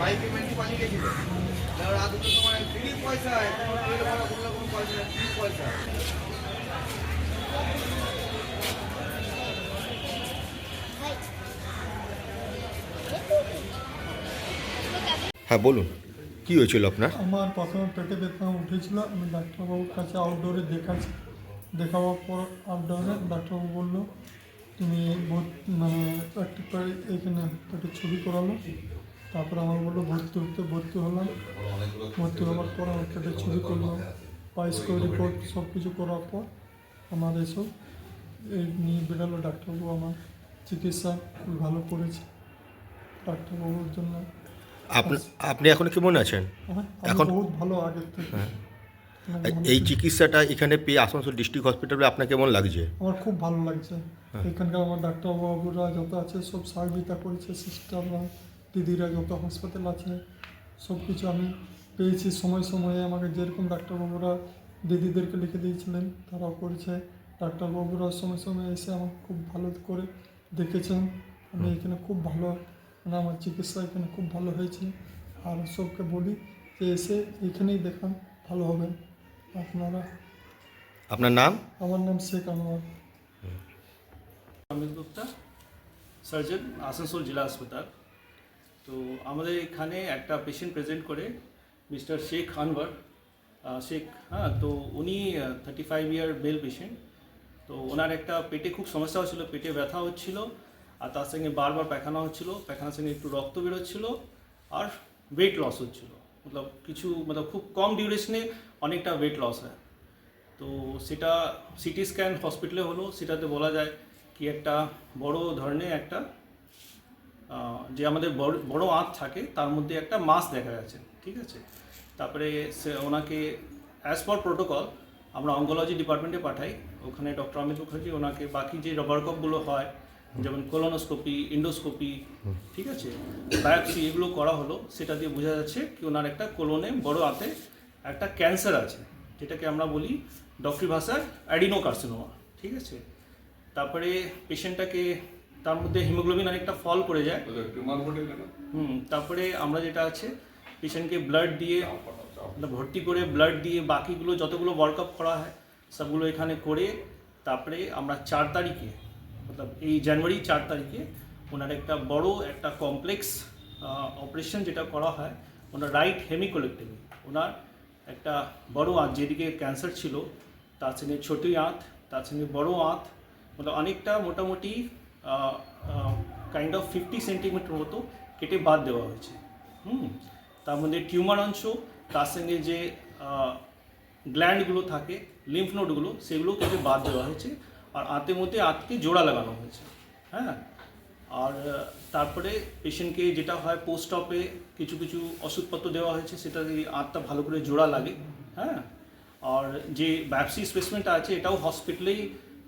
বাইকে মেন্টি গেছিল দুটোর ফ্রি কোনো পয়সা ফ্রি পয়সা। হ্যাঁ বলুন। কি হয়েছিল আপনার? আমার প্রথমে পেটে ব্যথা উঠেছিল আমি ডাক্তারবাবুর কাছে আউটডোরে দেখাচ্ছি। দেখাবার পর আউটডোরে ডাক্তারবাবু বলল তুমি মানে একটু করে এখানে একটা ছবি করালো। তারপর আমার বলল ভর্তি হতে ভর্তি হলাম। ভর্তি হওয়ার পর আমার পেটে ছবি করল বাইস্কো রিপোর্ট সব কিছু করার পর আমার এসব। এই নিয়ে বেরোলো ডাক্তারবাবু আমার চিকিৎসা খুব ভালো করেছে ডাক্তারবাবুর জন্য। আপনি আপনি এখন কেমন আছেন? আমি এখন- বহুত ভালো আগের থেকে। হ্যাঁ। আমার এই চিকিৎসাটা এখানে পেয়ে আসানসোল ডিস্ট্রিক্ট হসপিটালে আপনার কেমন লাগছে? আমার খুব ভালো লাগছে। হ্যাঁ। এখানকার আমার ডাক্তারবাবুরা যত আছে সব সহযোগিতা করেছে সিস্টাররা দিদিরা যত হাসপাতাল আছে সব কিছু আমি পেয়েছি। সময় সময়ে আমাকে যেরকম ডাক্তারবাবুরা দিদিদেরকে লিখে দিয়েছিলেন তারাও করেছে। ডাক্তারবাবুরা সময় সময় এসে আমাকে খুব ভালো করে দেখেছেন। আমি এখানে খুব ভালো মানে আমার চিকিৎসা এখানে খুব ভালো হয়েছে। আর সবকে বলি যে এসে এখানেই দেখান ভালো হবেন। আপনারা আপনার নাম? আমার নাম শেখ আনোয়ার। অমিত গুপ্তা সার্জন, আসানসোল জেলা হাসপাতাল। তো আমাদের এখানে একটা পেশেন্ট প্রেজেন্ট করে, মিস্টার শেখ আনওয়ার। শেখ হ্যাঁ তো উনি thirty five year male patient তো ওনার একটা পেটে খুব সমস্যা হচ্ছিল, পেটে ব্যথা হচ্ছিল, আর তার সঙ্গে বারবার পায়খানা হচ্ছিল। পায়খানার সঙ্গে একটু রক্ত বেরোচ্ছিল আর ওয়েট লস হচ্ছিল। মতলব কিছু, মতলব খুব কম ডিউরেশনে অনেকটা ওয়েট লস হয়। তো সেটা সিটি স্ক্যান হসপিটালে হলো, সেটাতে বলা যায় কি একটা বড় ধরনের একটা যে আমাদের বড় বড় আঁত থাকে, তার মধ্যে একটা মাস দেখা গেছে ঠিক আছে? তারপরে সে ওনাকে অ্যাজ পার প্রোটোকল আমরা অঙ্কোলজি ডিপার্টমেন্টে পাঠাই, ওখানে ডক্টর অমিত মুখার্জি ওনাকে, বাকি যে রবার কাপগুলো হয়, যেমন কোলোনোস্কোপি ইন্ডোস্কোপি ঠিক আছে? বায়োপসি এগুলো করা হলো, সেটা দিয়ে বোঝা যাচ্ছে কি ওনার একটা কোলনে বড় আঁতে একটা ক্যান্সার আছে, যেটাকে আমরা বলি ডক্টরি ভাষায় অ্যাডিনো কার্সিনোমা ঠিক আছে? তারপরে পেশেন্টটাকে তার মধ্যে হিমোগ্লোবিন অনেকটা ফল করে যায়। হুম তারপরে আমরা যেটা আছে পেশেন্টকে ব্লাড দিয়ে ভর্তি করে ব্লাড দিয়ে বাকিগুলো যতগুলো ওয়ার্ক আপ করা হয় সবগুলো এখানে করে তারপরে আমরা চার তারিখে মতলব এই জানুয়ারি চার তারিখে ওনার একটা বড় একটা কমপ্লেক্স অপারেশন যেটা করা হয় ওনার রাইট হেমিকোলেক্টমি ওনার একটা বড় আঁত যেদিকে ক্যান্সার ছিল তার সঙ্গে ছোটি আঁত তার সঙ্গে বড় আঁত অনেকটা মোটামুটি কাইন্ড অফ ফিফটি সেন্টিমিটার মতো কেটে বাদ দেওয়া হয়েছে হুম তার মধ্যে টিউমার অংশ তার সঙ্গে যে গ্ল্যান্ডগুলো থাকে লিম্ফ নোডগুলো সেগুলো কেটে বাদ দেওয়া হয়েছে আর আঁতের মধ্যে আঁতকে জোড়া লাগানো হয়েছে হ্যাঁ আর তারপরে পেশেন্টকে যেটা হয় পোস্ট অপে কিছু কিছু ওষুধপত্র দেওয়া হয়েছে সেটা আঁতটা ভালো করে জোড়া লাগে হ্যাঁ আর যে বায়োপসি স্পেসমেন্টটা আছে এটাও হসপিটালেই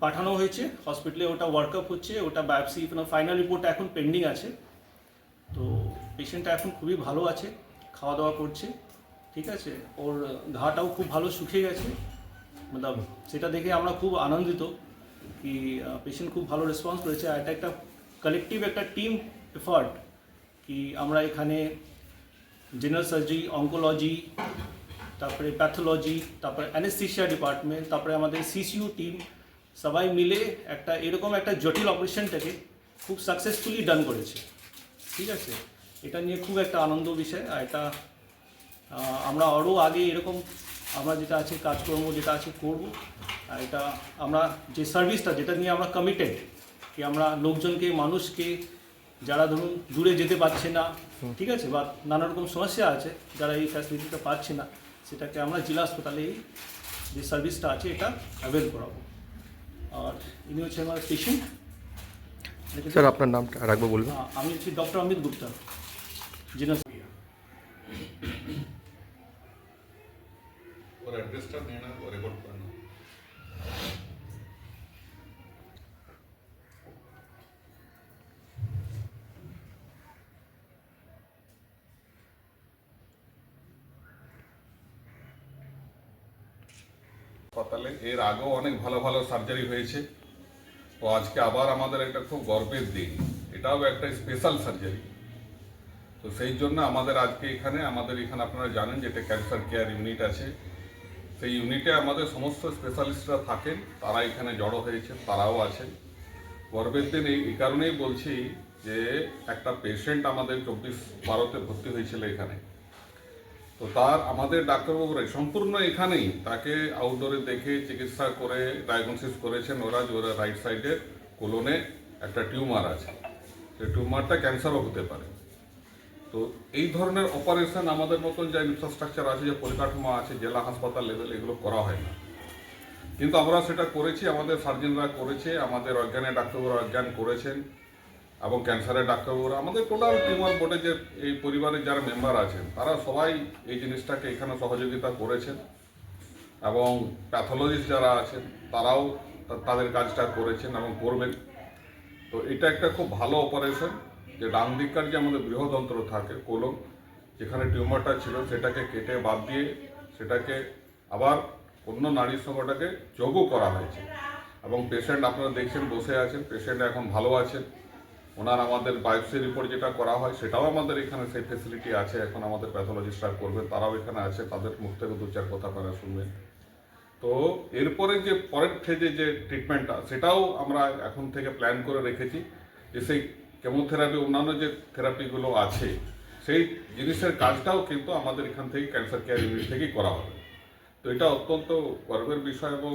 পাঠানো হয়েছে হসপিটালে ওটা ওয়ার্কআপ হচ্ছে, ওটা বায়োপসি ফাইনাল রিপোর্ট এখন পেন্ডিং আছে। তো পেশেন্টটা এখন খুবই ভালো আছে খাওয়া দাওয়া করছে, ঠিক আছে? ওর ঘাটাও খুব ভালো শুকিয়ে গেছে। মতলব সেটা দেখে আমরা খুব আনন্দিত কি পেশেন্ট খুব ভালো রেসপন্স করেছে। আর এটা একটা কালেকটিভ একটা টিম এফার্ট কি, আমরা এখানে জেনারেল সার্জারি অঙ্কোলজি তারপরে প্যাথোলজি তারপরে অ্যানেস্থিশিয়া ডিপার্টমেন্ট তারপরে আমাদের সিসিউ টিম সবাই মিলে একটা এরকম একটা জটিল অপারেশনটাকে খুব সাকসেসফুলি ডান করেছে। ঠিক আছে? এটা নিয়ে খুব একটা আনন্দ বিষয়, আর এটা আমরা আরও আগে এরকম আমরা যেটা আছে, কাজকর্ম যেটা আছে করব, আর এটা আমরা যে সার্ভিসটা যেটা নিয়ে আমরা কমিটেড কি আমরা লোকজনকে, মানুষকে, যারা ধরুন দূরে যেতে পারছে না, ঠিক আছে? বা নানা রকম সমস্যা আছে, যারা এই ফ্যাসিলিটিটা পাচ্ছে না, সেটাকে আমরা জেলা হাসপাতালে যে সার্ভিসটা আছে, এটা অ্যাভেল করাবো। আর ইনি হচ্ছে আমার পেশেন্ট স্যার আপনার নামটা রাখবো বলবেন আমি হচ্ছি ডক্টর অমিত গুপ্তা যেটা और एड्रेस का देना और रिपोर्ट হাসপাতালে। এর আগেও অনেক ভালো ভালো সার্জারি হয়েছে। তো আজকে আবার আমাদের একটা খুব গর্বের দিন। এটাও একটা স্পেশাল সার্জারি তো সেই জন্য আমাদের আজকে এখানে, আমাদের এখানে আপনারা জানেন যে এটা ক্যান্সার কেয়ার ইউনিট আছে। সেই ইউনিটে আমাদের সমস্ত স্পেশালিস্টরা থাকেন, তারা এখানে জড়ো হয়েছে, তারাও আছেন। গর্বের দিন এই কারণেই বলছি যে একটা পেশেন্ট আমাদের চব্বিশ বারোতে ভর্তি হয়েছিল এখানে। তো তার, আমাদের ডাক্তারবাবুরা সম্পূর্ণ এখানেই। তাকে আউটডোরে দেখে চিকিৎসা করে ডায়াগনোসিস করেছেন ওরা যে ওরা রাইট সাইডে কোলনে একটা টিউমার আছে। সেই টিউমারটা ক্যান্সারও হতে পারে। তো এই ধরনের অপারেশন আমাদের মতন যা ইনফ্রাস্ট্রাকচার আছে, যে পরিকাঠামো আছে, জেলা হাসপাতাল লেভেল এগুলো করা হয় না। কিন্তু আমরা সেটা করেছি, আমাদের সার্জনরা করেছে, আমাদের অজ্ঞানে ডাক্তারবাবুরা অজ্ঞান করেছেন। এবং ক্যান্সারের ডাক্তারবাবুরা, আমাদের টোটাল টিউমার বোর্ডে যে এই পরিবারের যারা মেম্বার আছেন, তারা সবাই এই জিনিসটাকে এখানে সহযোগিতা করেছেন এবং প্যাথোলজিস্ট যারা আছেন, তারাও তাদের কাজটা করেছেন এবং করবেন। তো এটা একটা খুব ভালো অপারেশন যে ডান দিককার যে আমাদের বৃহদন্ত্র থাকে কোলম যেখানে টিউমারটা ছিল, সেটাকে কেটে বাদ দিয়ে সেটাকে আবার অন্য নারীর সঙ্গে ওটাকে যোগও করা হয়েছে। এবং পেশেন্ট আপনারা দেখছেন, বসে আছেন পেশেন্ট এখন ভালো আছেন। ওনার আমাদের বায়োপসি রিপোর্ট যেটা করা হয়, সেটাও আমাদের এখানে সেই ফেসিলিটি আছে। এখন আমাদের প্যাথোলজিস্টরা করবেন, তারাও এখানে আছে। তাদের মুখ থেকে দু চার কথা আপনারা শুনবেন। তো এরপরে যে পরের ফেজে যে ট্রিটমেন্টটা সেটাও আমরা এখন থেকে প্ল্যান করে রেখেছি যে সেই কেমোথেরাপি অন্যান্য যে থেরাপিগুলো আছে, সেই জিনিসের কাজটাও কিন্তু আমাদের এখান থেকে ক্যান্সার কেয়ার ইউনিট থেকেই করা হবে। তো এটা অত্যন্ত গর্বের বিষয় এবং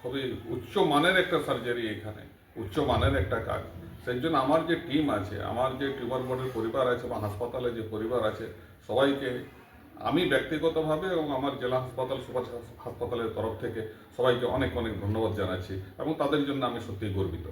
খুবই উচ্চ মানের একটা সার্জারি এখানে, উচ্চ মানের একটা কাজ। সেই জন্য আমার যে টিম আছে, আমার যে টিউমার বোর্ডের পরিবার আছে বা হাসপাতালে যে পরিবার আছে, সবাইকে আমি ব্যক্তিগতভাবে এবং আমার জেলা হাসপাতাল, সুপার হাসপাতালের তরফ থেকে সবাইকে অনেক অনেক ধন্যবাদ জানাচ্ছি এবং তাদের জন্য আমি সত্যিই গর্বিত।